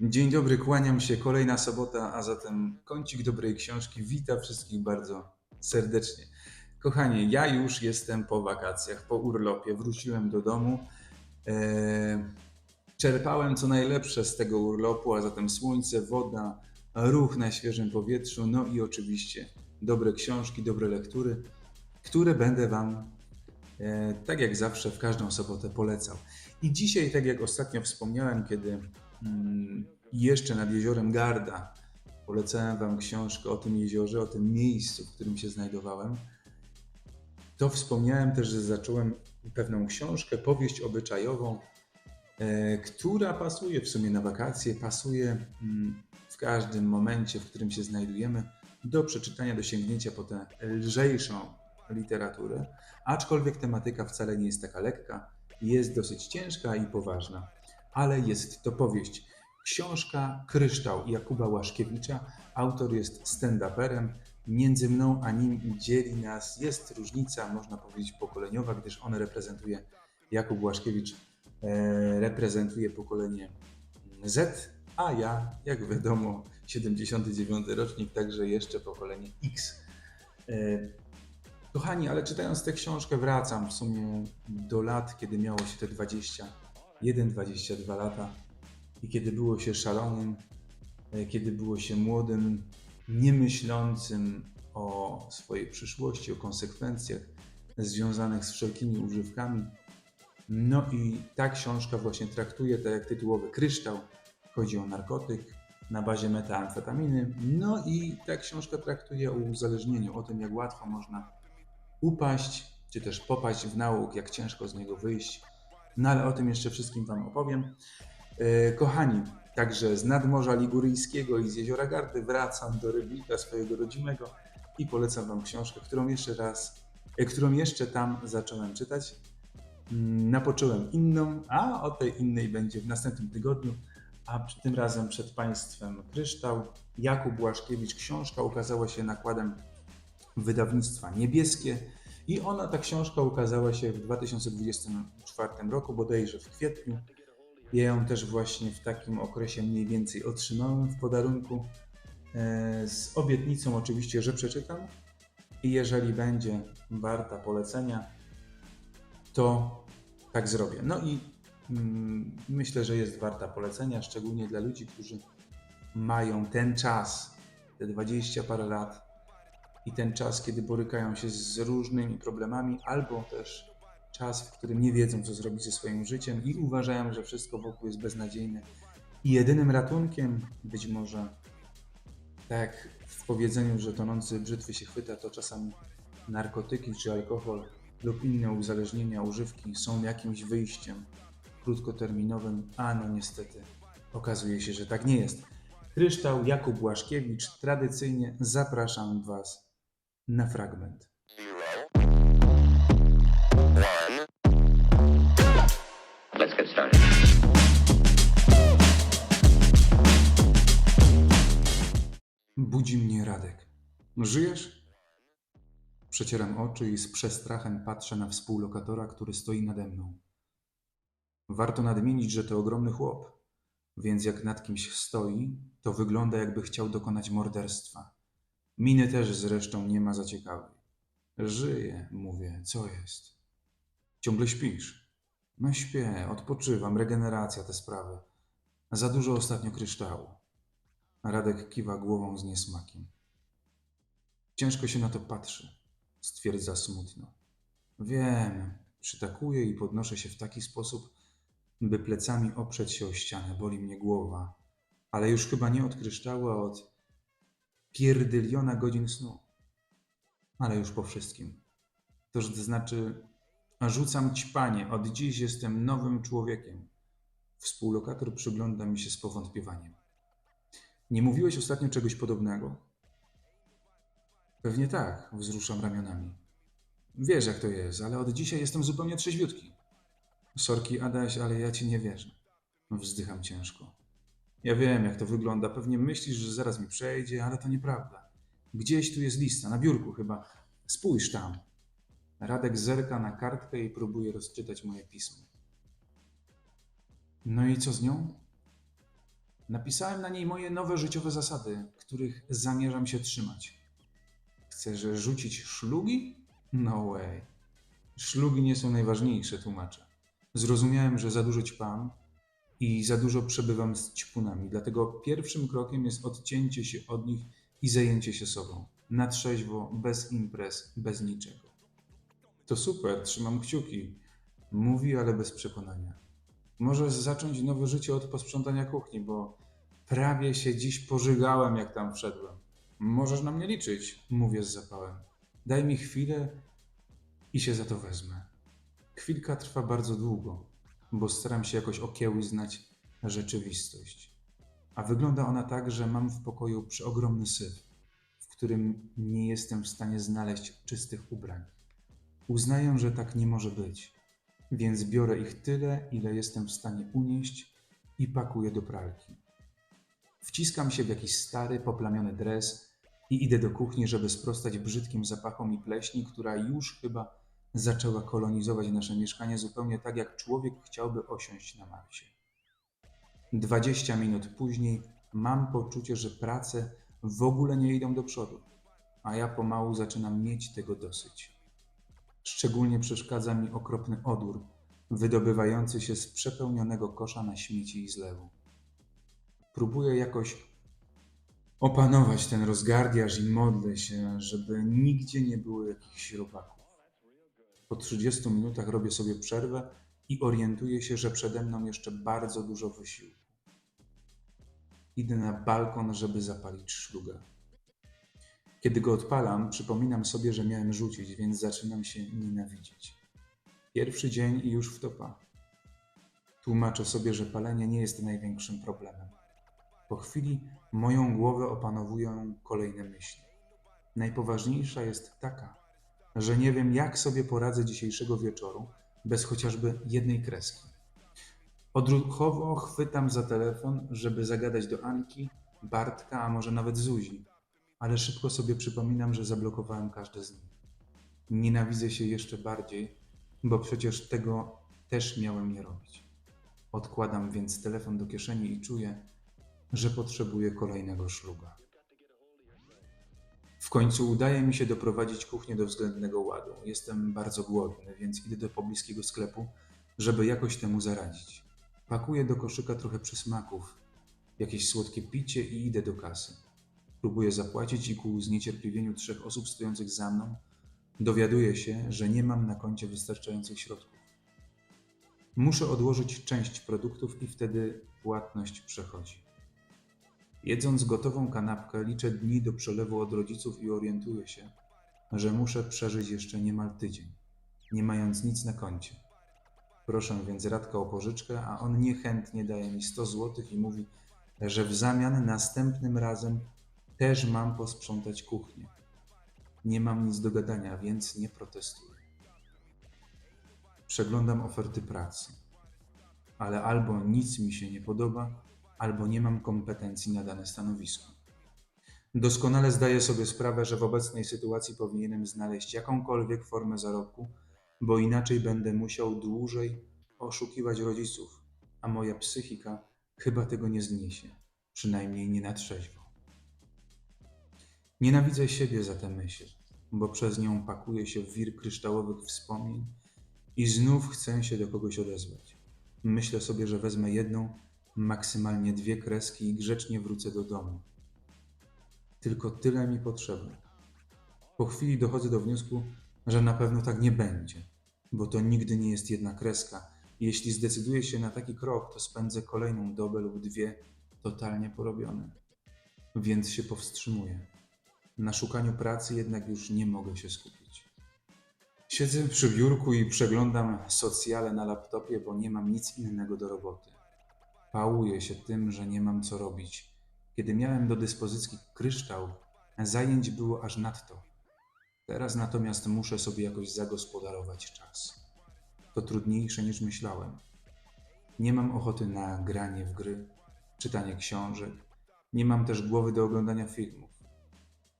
Dzień dobry, kłaniam się. Kolejna sobota, a zatem kącik dobrej książki. Witam wszystkich bardzo serdecznie. Kochani, ja już jestem po wakacjach, po urlopie. Wróciłem do domu. Eee, czerpałem co najlepsze z tego urlopu, a zatem słońce, woda, ruch na świeżym powietrzu, no i oczywiście dobre książki, dobre lektury, które będę Wam, e, tak jak zawsze, w każdą sobotę polecał. I dzisiaj, tak jak ostatnio wspomniałem, kiedy jeszcze nad jeziorem Garda. Polecałem Wam książkę o tym jeziorze, o tym miejscu, w którym się znajdowałem, to wspomniałem też, że zacząłem pewną książkę, powieść obyczajową, e, która pasuje w sumie na wakacje, pasuje mm, w każdym momencie, w którym się znajdujemy, do przeczytania, do sięgnięcia po tę lżejszą literaturę, aczkolwiek tematyka wcale nie jest taka lekka, jest dosyć ciężka i poważna, ale jest to powieść. Książka Kryształ Jakuba Łaszkiewicza. Autor jest stand-uperem. Między mną a nim dzieli nas, jest różnica, można powiedzieć, pokoleniowa, gdyż on reprezentuje, Jakub Łaszkiewicz e, reprezentuje pokolenie Z, a ja, jak wiadomo, 79 rocznik, także jeszcze pokolenie X. E, Kochani, ale czytając tę książkę wracam w sumie do lat, kiedy miało się te 21-22 lata i kiedy było się szalonym, e, kiedy było się młodym, niemyślącym o swojej przyszłości, o konsekwencjach związanych z wszelkimi używkami. No i ta książka właśnie traktuje, tak jak tytułowy kryształ, chodzi o narkotyk na bazie metamfetaminy. No i ta książka traktuje o uzależnieniu, o tym, jak łatwo można upaść, czy też popaść w nauk, jak ciężko z niego wyjść. No ale o tym jeszcze wszystkim Wam opowiem. E, Kochani, także z nadmorza Liguryjskiego i z jeziora Gardy wracam do Rybnika swojego rodzimego i polecam Wam książkę, którą jeszcze raz, e, którą jeszcze tam zacząłem czytać. Mm, Napocząłem inną, a o tej innej będzie w następnym tygodniu, a tym razem przed Państwem Kryształ. Jakub Błaszkiewicz. Książka ukazała się nakładem wydawnictwa Niebieskie i ona, ta książka ukazała się w 2024 roku, bodajże w kwietniu. Ja ją też właśnie w takim okresie mniej więcej otrzymałem w podarunku, e, z obietnicą oczywiście, że przeczytam i jeżeli będzie warta polecenia, to tak zrobię. No i mm, myślę, że jest warta polecenia, szczególnie dla ludzi, którzy mają ten czas, te 20 parę lat i ten czas, kiedy borykają się z różnymi problemami, albo też czas, w którym nie wiedzą, co zrobić ze swoim życiem i uważają, że wszystko wokół jest beznadziejne. I jedynym ratunkiem, być może, tak w powiedzeniu, że tonący brzytwy się chwyta, to czasami narkotyki czy alkohol lub inne uzależnienia, używki są jakimś wyjściem krótkoterminowym, a no niestety okazuje się, że tak nie jest. Kryształ Jakub Błaszkiewicz, tradycyjnie zapraszam Was na fragment. Budzi mnie Radek. Żyjesz? Przecieram oczy i z przestrachem patrzę na współlokatora, który stoi nade mną. Warto nadmienić, że to ogromny chłop, więc jak nad kimś stoi, to wygląda jakby chciał dokonać morderstwa. Miny też zresztą nie ma za ciekawej. Żyję, mówię, co jest? Ciągle śpisz? No śpię, odpoczywam, regeneracja, te sprawy. Za dużo ostatnio kryształu. Radek kiwa głową z niesmakiem. Ciężko się na to patrzy, stwierdza smutno. Wiem, przytakuję i podnoszę się w taki sposób, by plecami oprzeć się o ścianę. Boli mnie głowa, ale już chyba nie od kryształu, a od pierdyliona godzin snu. Ale już po wszystkim. To znaczy, rzucam ćpanie, od dziś jestem nowym człowiekiem. Współlokator przygląda mi się z powątpiewaniem. Nie mówiłeś ostatnio czegoś podobnego? Pewnie tak, wzruszam ramionami. Wiesz, jak to jest, ale od dzisiaj jestem zupełnie trzeźwiutki. Sorki, Adaś, ale ja ci nie wierzę. Wzdycham ciężko. Ja wiem, jak to wygląda. Pewnie myślisz, że zaraz mi przejdzie, ale to nieprawda. Gdzieś tu jest lista, na biurku chyba. Spójrz tam. Radek zerka na kartkę i próbuje rozczytać moje pismo. No i co z nią? Napisałem na niej moje nowe życiowe zasady, których zamierzam się trzymać. Chcesz rzucić szlugi? No way. Szlugi nie są najważniejsze, tłumaczę. Zrozumiałem, że za dużo i za dużo przebywam z ćpunami, dlatego pierwszym krokiem jest odcięcie się od nich i zajęcie się sobą. Na trzeźwo, bez imprez, bez niczego. To super, trzymam kciuki. Mówi, ale bez przekonania. Możesz zacząć nowe życie od posprzątania kuchni, bo prawie się dziś pożygałem, jak tam wszedłem. Możesz na mnie liczyć, mówię z zapałem. Daj mi chwilę i się za to wezmę. Chwilka trwa bardzo długo, bo staram się jakoś okiełznać rzeczywistość. A wygląda ona tak, że mam w pokoju przeogromny syf, w którym nie jestem w stanie znaleźć czystych ubrań. Uznaję, że tak nie może być, więc biorę ich tyle, ile jestem w stanie unieść i pakuję do pralki. Wciskam się w jakiś stary, poplamiony dres i idę do kuchni, żeby sprostać brzydkim zapachom i pleśni, która już chyba zaczęła kolonizować nasze mieszkanie zupełnie tak, jak człowiek chciałby osiąść na Marsie. 20 minut później mam poczucie, że prace w ogóle nie idą do przodu, a ja pomału zaczynam mieć tego dosyć. Szczególnie przeszkadza mi okropny odór wydobywający się z przepełnionego kosza na śmieci i zlewu. Próbuję jakoś opanować ten rozgardiaż i modlę się, żeby nigdzie nie było jakichś robaków. Po 30 minutach robię sobie przerwę i orientuję się, że przede mną jeszcze bardzo dużo wysiłku. Idę na balkon, żeby zapalić szluga. Kiedy go odpalam, przypominam sobie, że miałem rzucić, więc zaczynam się nienawidzić. Pierwszy dzień i już w topa. Tłumaczę sobie, że palenie nie jest największym problemem. Po chwili moją głowę opanowują kolejne myśli. Najpoważniejsza jest taka, że nie wiem, jak sobie poradzę dzisiejszego wieczoru bez chociażby jednej kreski. Odruchowo chwytam za telefon, żeby zagadać do Anki, Bartka, a może nawet Zuzi, ale szybko sobie przypominam, że zablokowałem każde z nich. Nienawidzę się jeszcze bardziej, bo przecież tego też miałem nie robić. Odkładam więc telefon do kieszeni i czuję, że potrzebuję kolejnego szluga. W końcu udaje mi się doprowadzić kuchnię do względnego ładu. Jestem bardzo głodny, więc idę do pobliskiego sklepu, żeby jakoś temu zaradzić. Pakuję do koszyka trochę przysmaków, jakieś słodkie picie i idę do kasy. Próbuję zapłacić i ku zniecierpliwieniu trzech osób stojących za mną dowiaduję się, że nie mam na koncie wystarczających środków. Muszę odłożyć część produktów i wtedy płatność przechodzi. Jedząc gotową kanapkę, liczę dni do przelewu od rodziców i orientuję się, że muszę przeżyć jeszcze niemal tydzień, nie mając nic na koncie. Proszę więc Radka o pożyczkę, a on niechętnie daje mi 100 zł i mówi, że w zamian następnym razem też mam posprzątać kuchnię. Nie mam nic do gadania, więc nie protestuję. Przeglądam oferty pracy, ale albo nic mi się nie podoba, albo nie mam kompetencji na dane stanowisko. Doskonale zdaję sobie sprawę, że w obecnej sytuacji powinienem znaleźć jakąkolwiek formę zarobku, bo inaczej będę musiał dłużej oszukiwać rodziców, a moja psychika chyba tego nie zniesie, przynajmniej nie na trzeźwo. Nienawidzę siebie za tę myśl, bo przez nią pakuję się w wir kryształowych wspomnień i znów chcę się do kogoś odezwać. Myślę sobie, że wezmę jedną, maksymalnie dwie kreski i grzecznie wrócę do domu. Tylko tyle mi potrzeba. Po chwili dochodzę do wniosku, że na pewno tak nie będzie, bo to nigdy nie jest jedna kreska. Jeśli zdecyduję się na taki krok, to spędzę kolejną dobę lub dwie totalnie porobione. Więc się powstrzymuję. Na szukaniu pracy jednak już nie mogę się skupić. Siedzę przy biurku i przeglądam socjale na laptopie, bo nie mam nic innego do roboty. Pałuję się tym, że nie mam co robić. Kiedy miałem do dyspozycji kryształ, zajęć było aż nadto. Teraz natomiast muszę sobie jakoś zagospodarować czas. To trudniejsze niż myślałem. Nie mam ochoty na granie w gry, czytanie książek, nie mam też głowy do oglądania filmów.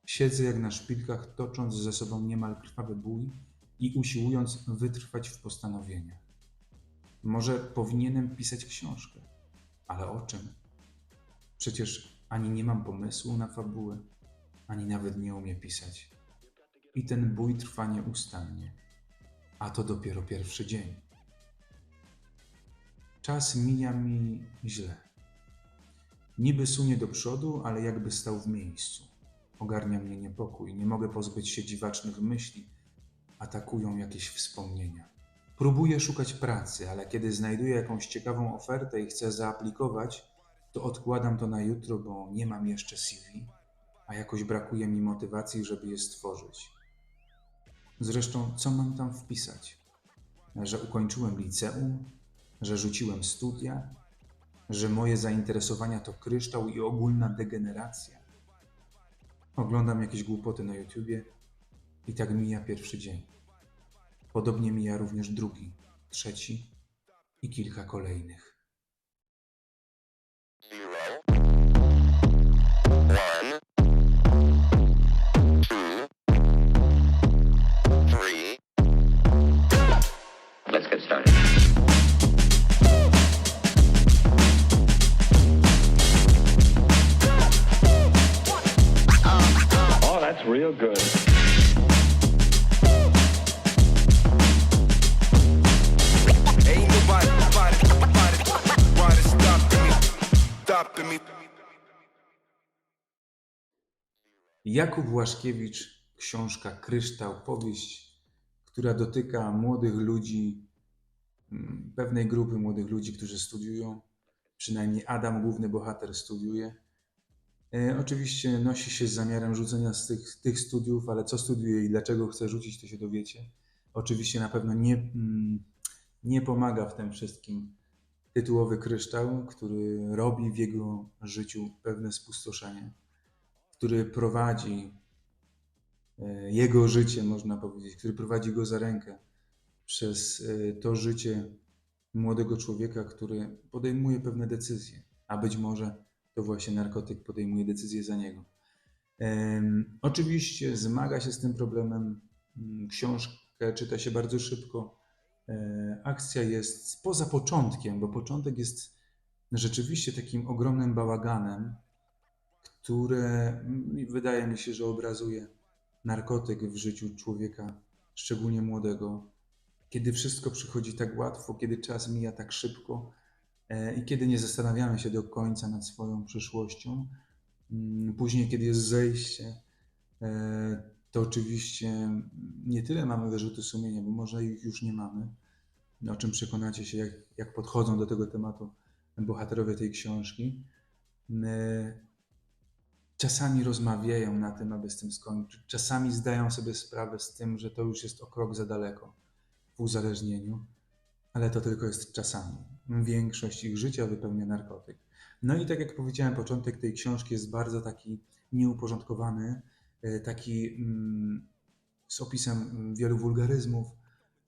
Siedzę jak na szpilkach, tocząc ze sobą niemal krwawy bój i usiłując wytrwać w postanowieniach. Może powinienem pisać książkę, ale o czym? Przecież ani nie mam pomysłu na fabułę, ani nawet nie umiem pisać. I ten bój trwa nieustannie, a to dopiero pierwszy dzień. Czas mija mi źle. Niby sunie do przodu, ale jakby stał w miejscu. Ogarnia mnie niepokój, nie mogę pozbyć się dziwacznych myśli, atakują jakieś wspomnienia. Próbuję szukać pracy, ale kiedy znajduję jakąś ciekawą ofertę i chcę zaaplikować, to odkładam to na jutro, bo nie mam jeszcze CV, a jakoś brakuje mi motywacji, żeby je stworzyć. Zresztą, co mam tam wpisać? Że ukończyłem liceum, że rzuciłem studia, że moje zainteresowania to kryształ i ogólna degeneracja. Oglądam jakieś głupoty na YouTubie i tak mija pierwszy dzień. Podobnie mija również drugi, trzeci i kilka kolejnych. Oh, real good. Jakub Łaszkiewicz, książka Kryształ, powieść, która dotyka młodych ludzi, mm, pewnej grupy młodych ludzi, którzy studiują. Przynajmniej Adam, główny bohater, studiuje. E, oczywiście nosi się z zamiarem rzucenia z tych, tych studiów, ale co studiuje i dlaczego chce rzucić, to się dowiecie. Oczywiście na pewno nie, mm, nie pomaga w tym wszystkim tytułowy kryształ, który robi w jego życiu pewne spustoszenie który prowadzi e, jego życie, można powiedzieć, który prowadzi go za rękę przez e, to życie młodego człowieka, który podejmuje pewne decyzje, a być może to właśnie narkotyk podejmuje decyzje za niego. Oczywiście zmaga się z tym problemem. Mm, Książkę czyta się bardzo szybko. E, Akcja jest poza początkiem, bo początek jest rzeczywiście takim ogromnym bałaganem, które wydaje mi się, że obrazuje narkotyk w życiu człowieka, szczególnie młodego. Kiedy wszystko przychodzi tak łatwo, kiedy czas mija tak szybko e, i kiedy nie zastanawiamy się do końca nad swoją przyszłością. Mm, Później, kiedy jest zejście, e, to oczywiście nie tyle mamy wyrzuty sumienia, bo może ich już nie mamy, o czym przekonacie się, jak, jak podchodzą do tego tematu bohaterowie tej książki. E, czasami rozmawiają na tym, aby z tym skończyć. Czasami zdają sobie sprawę z tym, że to już jest o krok za daleko w uzależnieniu, ale to tylko jest czasami. Większość ich życia wypełnia narkotyk. No i tak jak powiedziałem, początek tej książki jest bardzo taki nieuporządkowany, e, taki mm, z opisem mm, wielu wulgaryzmów.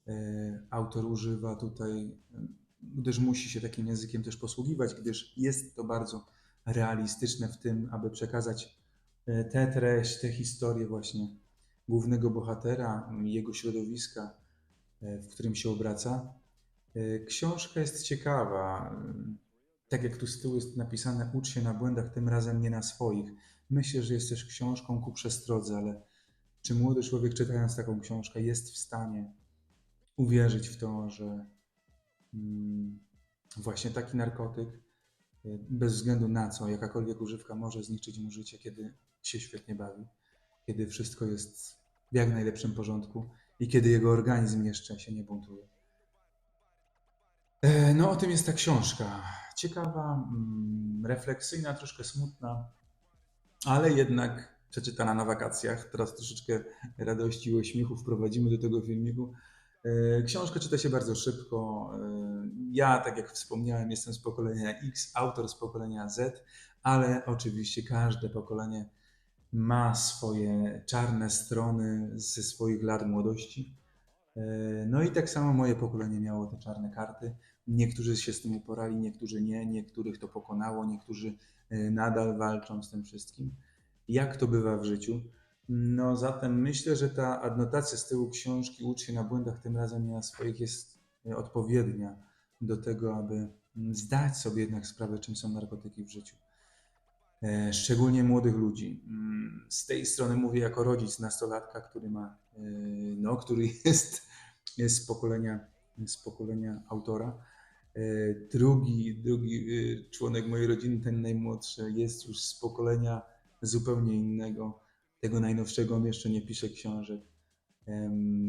E, Autor używa tutaj, mm, gdyż musi się takim językiem też posługiwać, gdyż jest to bardzo realistyczne w tym, aby przekazać e, tę treść, tę historię właśnie głównego bohatera, jego środowiska, e, w którym się obraca. E, Książka jest ciekawa. Tak jak tu z tyłu jest napisane, ucz się na błędach, tym razem nie na swoich. Myślę, że jest też książką ku przestrodze, ale czy młody człowiek czytając taką książkę jest w stanie uwierzyć w to, że mm, właśnie taki narkotyk bez względu na co, jakakolwiek używka może zniszczyć mu życie, kiedy się świetnie bawi, kiedy wszystko jest w jak najlepszym porządku i kiedy jego organizm jeszcze się nie buntuje. E, No, o tym jest ta książka. Ciekawa, mm, refleksyjna, troszkę smutna, ale jednak przeczytana na wakacjach. Teraz troszeczkę radości i uśmiechu wprowadzimy do tego filmiku. E, Książkę czyta się bardzo szybko. E, Ja, tak jak wspomniałem, jestem z pokolenia X, autor z pokolenia Z, ale oczywiście każde pokolenie ma swoje czarne strony ze swoich lat młodości. E, No i tak samo moje pokolenie miało te czarne karty. Niektórzy się z tym uporali, niektórzy nie, niektórych to pokonało, niektórzy nadal walczą z tym wszystkim. Jak to bywa w życiu? No zatem myślę, że ta adnotacja z tyłu książki Ucz się na błędach, tym razem nie na swoich jest e, odpowiednia do tego, aby mm, zdać sobie jednak sprawę, czym są narkotyki w życiu. e, szczególnie młodych ludzi. Mm, Z tej strony mówię jako rodzic nastolatka, który ma, e, no, który jest, jest z pokolenia, z pokolenia autora. Drugi, drugi członek mojej rodziny, ten najmłodszy, jest już z pokolenia zupełnie innego, tego najnowszego. On jeszcze nie pisze książek,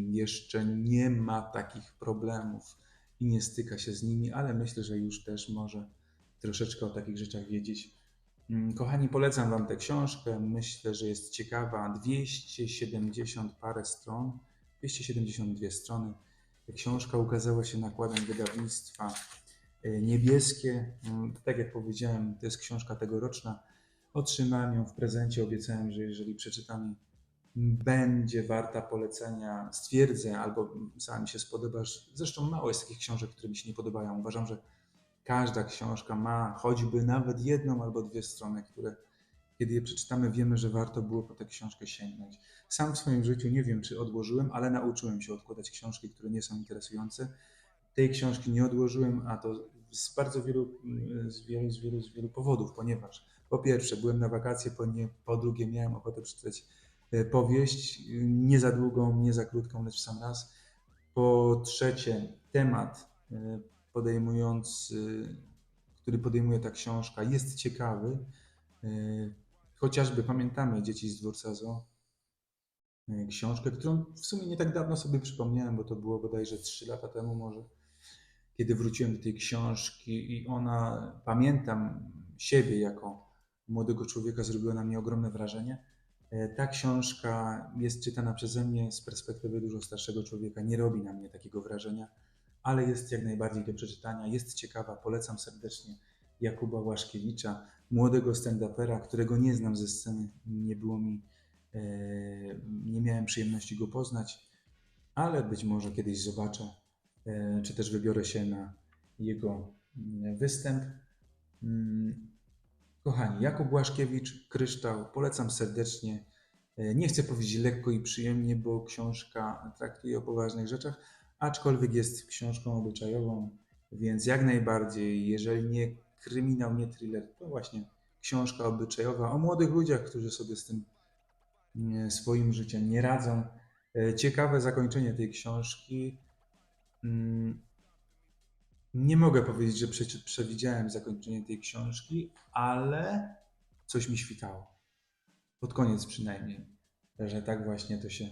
jeszcze nie ma takich problemów i nie styka się z nimi, ale myślę, że już też może troszeczkę o takich rzeczach wiedzieć. Mm, Kochani, polecam Wam tę książkę. Myślę, że jest ciekawa. 270 parę stron, 272 strony. Książka ukazała się nakładem wydawnictwa e, Niebieskie. Mm, Tak jak powiedziałem, to jest książka tegoroczna. Otrzymałem ją w prezencie. Obiecałem, że jeżeli przeczytam jej, będzie warta polecenia. Stwierdzę, albo sam mi się spodobasz. Zresztą mało jest takich książek, które mi się nie podobają. Uważam, że każda książka ma choćby nawet jedną albo dwie strony, które kiedy je przeczytamy, wiemy, że warto było po tę książkę sięgnąć. Sam w swoim życiu nie wiem, czy odłożyłem, ale nauczyłem się odkładać książki, które nie są interesujące. Tej książki nie odłożyłem, a to z bardzo wielu, z wielu, z wielu, z wielu powodów, ponieważ po pierwsze byłem na wakacje, po, nie, po drugie miałem ochotę przeczytać e, powieść, e, nie za długą, nie za krótką, lecz w sam raz. Po trzecie, temat e, podejmujący, który podejmuje ta książka, jest ciekawy. Chociażby pamiętamy Dzieci z dworca Zoo, książkę, którą w sumie nie tak dawno sobie przypomniałem, bo to było bodajże 3 lata temu może, kiedy wróciłem do tej książki i ona, pamiętam siebie jako młodego człowieka, zrobiła na mnie ogromne wrażenie. E, Ta książka jest czytana przeze mnie z perspektywy dużo starszego człowieka, nie robi na mnie takiego wrażenia, ale jest jak najbardziej do przeczytania, jest ciekawa, polecam serdecznie Jakuba Łaszkiewicza, młodego stand-upera, którego nie znam ze sceny, nie było mi, e, nie miałem przyjemności go poznać, ale być może kiedyś zobaczę, e, czy też wybiorę się na jego mm, występ. Mm, Kochani, Jakub Łaszkiewicz, Kryształ, polecam serdecznie. E, Nie chcę powiedzieć lekko i przyjemnie, bo książka traktuje o poważnych rzeczach, aczkolwiek jest książką obyczajową, więc jak najbardziej, jeżeli nie kryminał, nie thriller, to właśnie książka obyczajowa o młodych ludziach, którzy sobie z tym mm, swoim życiem nie radzą. E, Ciekawe zakończenie tej książki. Mm, Nie mogę powiedzieć, że prze- przewidziałem zakończenie tej książki, ale coś mi świtało. Pod koniec przynajmniej, że tak właśnie to się,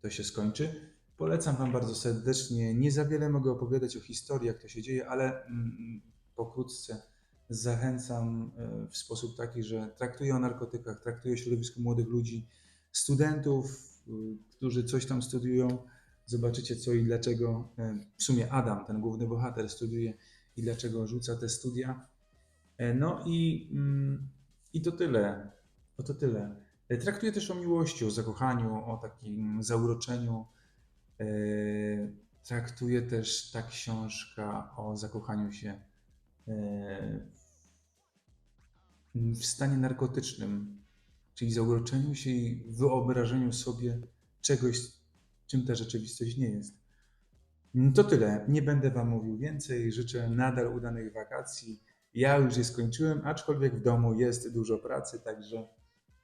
to się skończy. Polecam Wam bardzo serdecznie. Nie za wiele mogę opowiadać o historii, jak to się dzieje, ale mm, pokrótce zachęcam e, w sposób taki, że traktuję o narkotykach, traktuję o środowisku młodych ludzi, studentów, y, którzy coś tam studiują. Zobaczycie co i dlaczego. e, W sumie Adam, ten główny bohater, studiuje i dlaczego rzuca te studia. E, No i, mm, i to tyle. O to tyle. E, Traktuję też o miłości, o zakochaniu, o takim zauroczeniu. Traktuje też ta książka o zakochaniu się w stanie narkotycznym, czyli zauroczeniu się i wyobrażeniu sobie czegoś, czym ta rzeczywistość nie jest. Mm, To tyle. Nie będę Wam mówił więcej. Życzę nadal udanych wakacji. Ja już je skończyłem, aczkolwiek w domu jest dużo pracy, także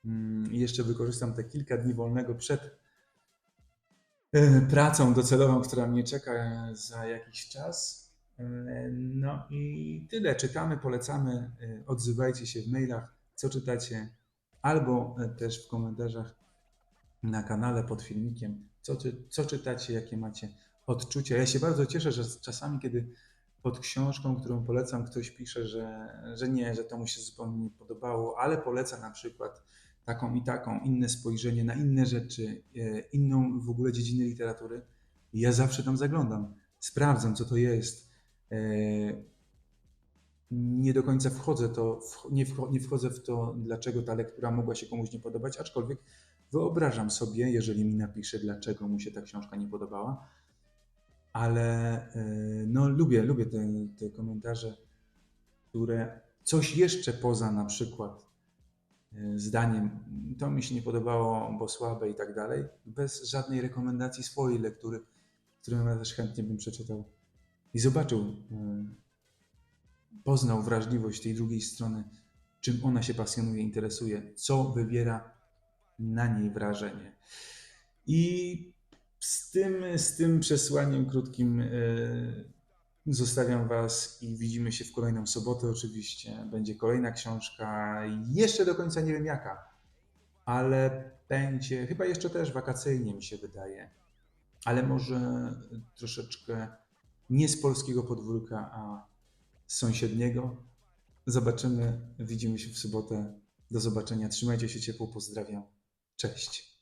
mm, jeszcze wykorzystam te kilka dni wolnego przed e, pracą docelową, która mnie czeka za jakiś czas. E, No i tyle. Czytamy, polecamy. e, Odzywajcie się w mailach, co czytacie, albo też w komentarzach na kanale pod filmikiem, co, co czytacie, jakie macie odczucia. Ja się bardzo cieszę, że czasami, kiedy pod książką, którą polecam, ktoś pisze, że, że nie, że to mu się zupełnie nie podobało, ale poleca na przykład taką i taką, inne spojrzenie na inne rzeczy, e, inną w ogóle dziedzinę literatury. Ja zawsze tam zaglądam, sprawdzam, co to jest. E, Nie do końca wchodzę to, nie wchodzę w to, dlaczego ta lektura mogła się komuś nie podobać, aczkolwiek wyobrażam sobie, jeżeli mi napisze, dlaczego mu się ta książka nie podobała, ale e, no, lubię, lubię te, te komentarze, które coś jeszcze poza na przykład e, zdaniem, to mi się nie podobało, bo słabe i tak dalej, bez żadnej rekomendacji swojej lektury, którą ja też chętnie bym przeczytał i zobaczył, e, poznał wrażliwość tej drugiej strony czym ona się pasjonuje, interesuje, co wywiera na niej wrażenie. I z tym, z tym przesłaniem krótkim e, zostawiam Was i widzimy się w kolejną sobotę oczywiście. Będzie kolejna książka, jeszcze do końca nie wiem jaka, ale będzie chyba jeszcze też wakacyjnie mi się wydaje, ale może troszeczkę nie z polskiego podwórka, a z sąsiedniego. Zobaczymy, widzimy się w sobotę. Do zobaczenia, trzymajcie się ciepło, pozdrawiam. Cześć.